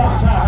Stop, stop.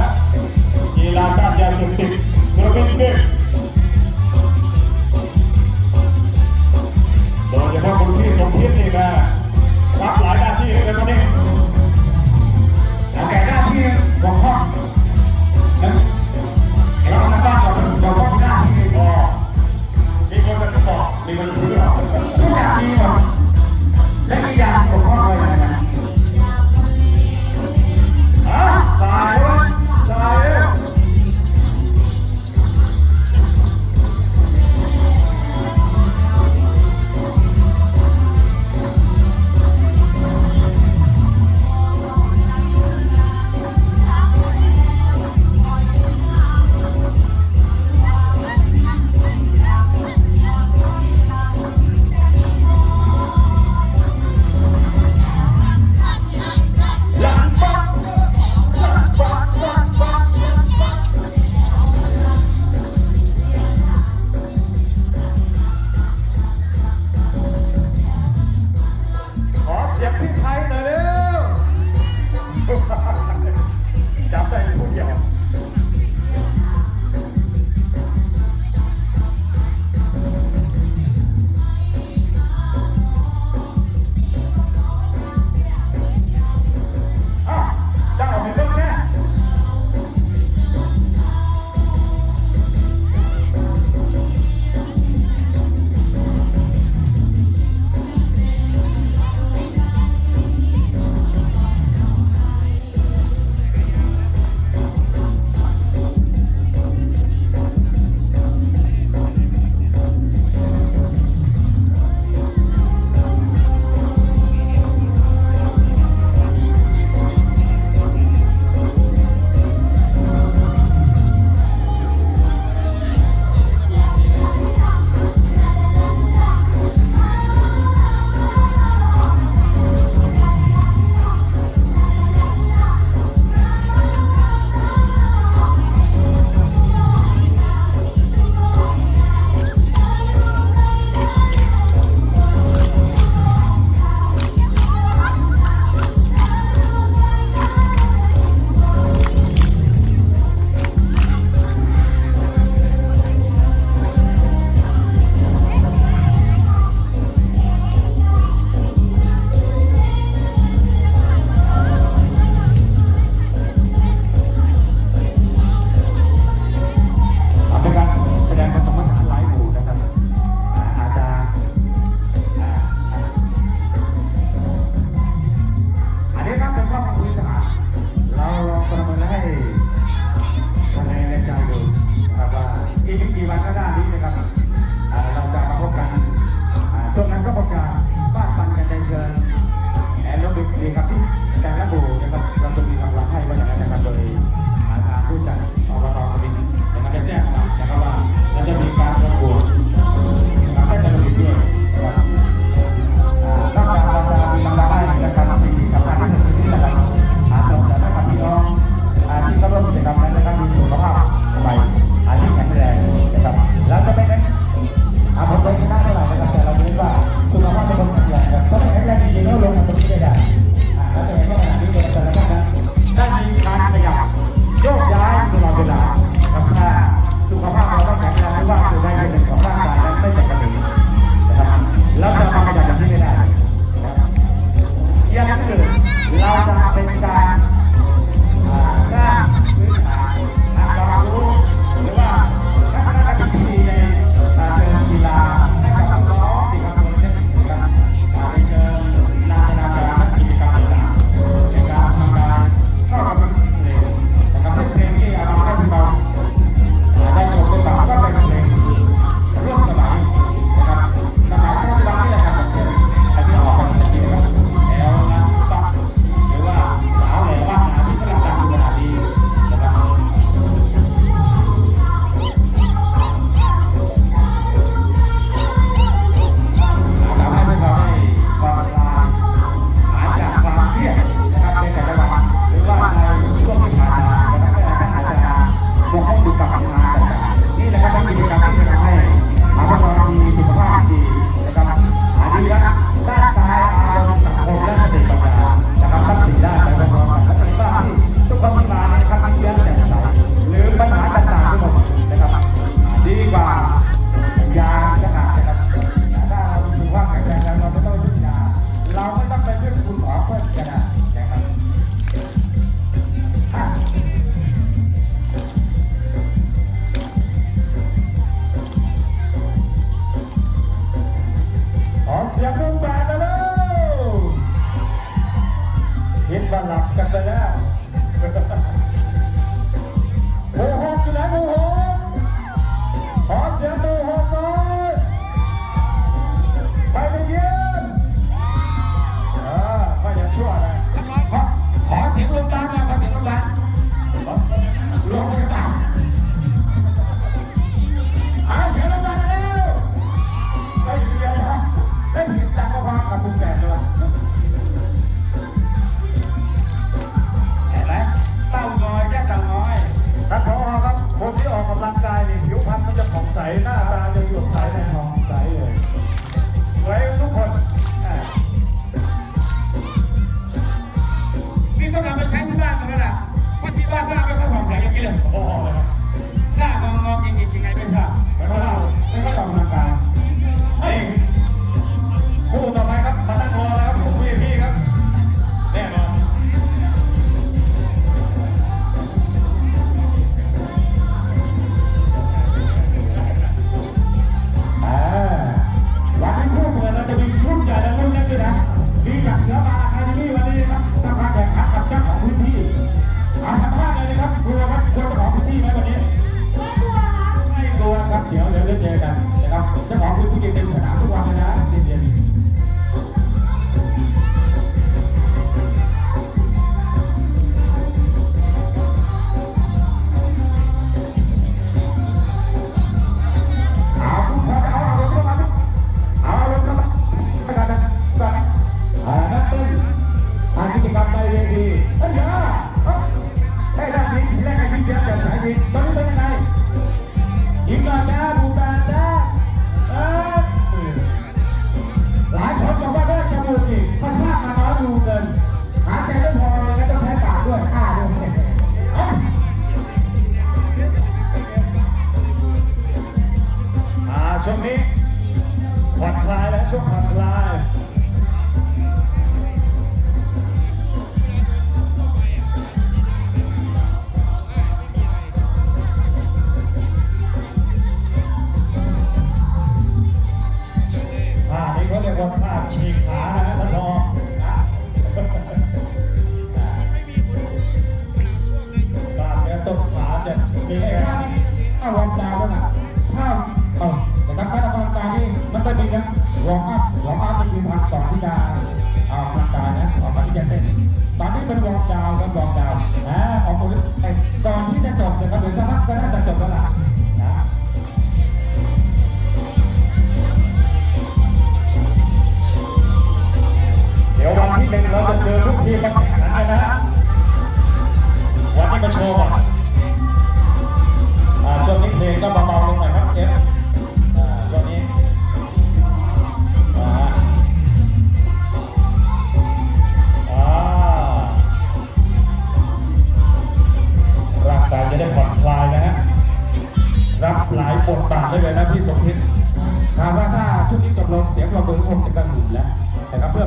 Come on.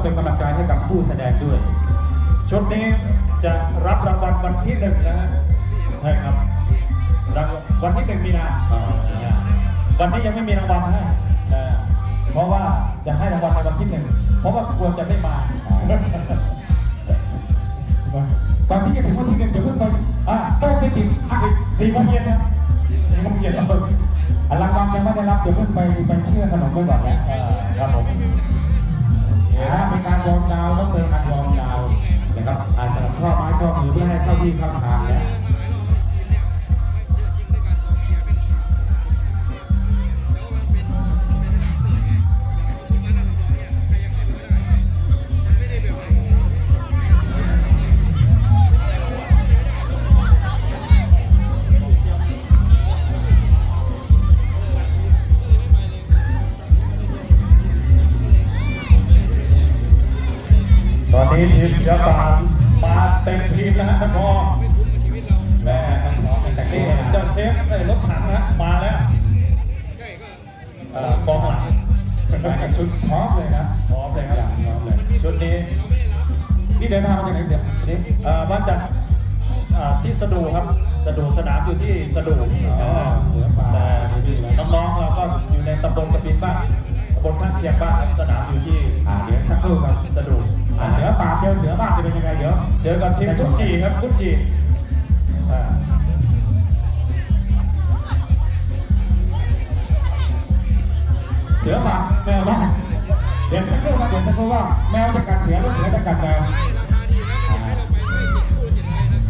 เป็นกำลังใจให้กับผู้แสดงด้วย ชุดนี้จะรับรางวัลวันที่หนึ่งนะฮะใช่ครับรางวันที่หนึ่งมีนาวันนี้ยังไม่มีรางวัลให้เพราะว่าจะให้รางวัลในวันที่หนึ่งเพราะว่ากลัวจะไม่มาตอนที่จะถึงวันที่หนึ่งจะเพิ่งไปอ่าต้องไปติดสี่โมงเย็นนะสี่โมงเย็นรางวัลยังไม่ได้รับเดี๋ยวเพิ่งไปไปเชื่อขนมด้วยก่อนนะครับผม นะเป็นการวอร์มดาวต้องเป็นการวอร์มดาวนะครับอาจจะข้อไม้ข้อมือเพื่อให้เข้าที่เข้าทางแล้ นี้ที่เดินทางมาจากไหนเสียอันนี้านจักที่สะดูครับสะดูสนามอยู่ที่สะดูแต่น้องๆเราก็อยู่ในตำบลกระปินบ้างตำบลข้างเคียงบ้างสนามอยู่ที่เดี๋ยวสักครับสะดูเสือป่าเจอเสือบ้านจะเป็นยังไงเดี๋ยวเจอกับทีมทุกจีครับทุกจีเสือป่าแม่บ้าน ดี๋ยวสักครู่ครับเดี๋ยวสักครู่ว่าแมวจะกัดเสือหรือเสือจะกัดแมว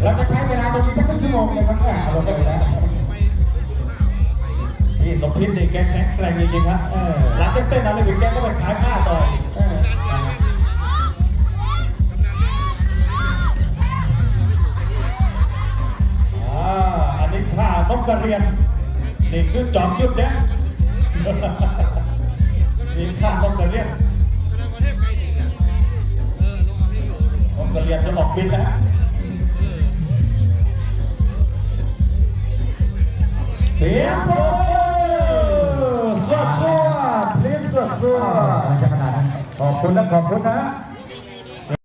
เราจะใช้เวลาตรงนี้สักครึ่งชั่วโมงเลยครับเนี่ยเอาลงไปแล้วนี่สมพิษนี่แกแข็งแรงจริงๆครับหลังจากเต้นอะไรถึงแกก็ไปขายผ้าต่อยอ่าอันนี้ท่านกกระเรียนนี่คือจอมยุทธเนี่ยนี่ท่านกกระเรียน กกระเรียนจะออกบินนะเสียงปรบมือสวัสดีพลิสสวัสดีอ่าจะขนาดนั้นขอบคุณนะขอบคุณนะ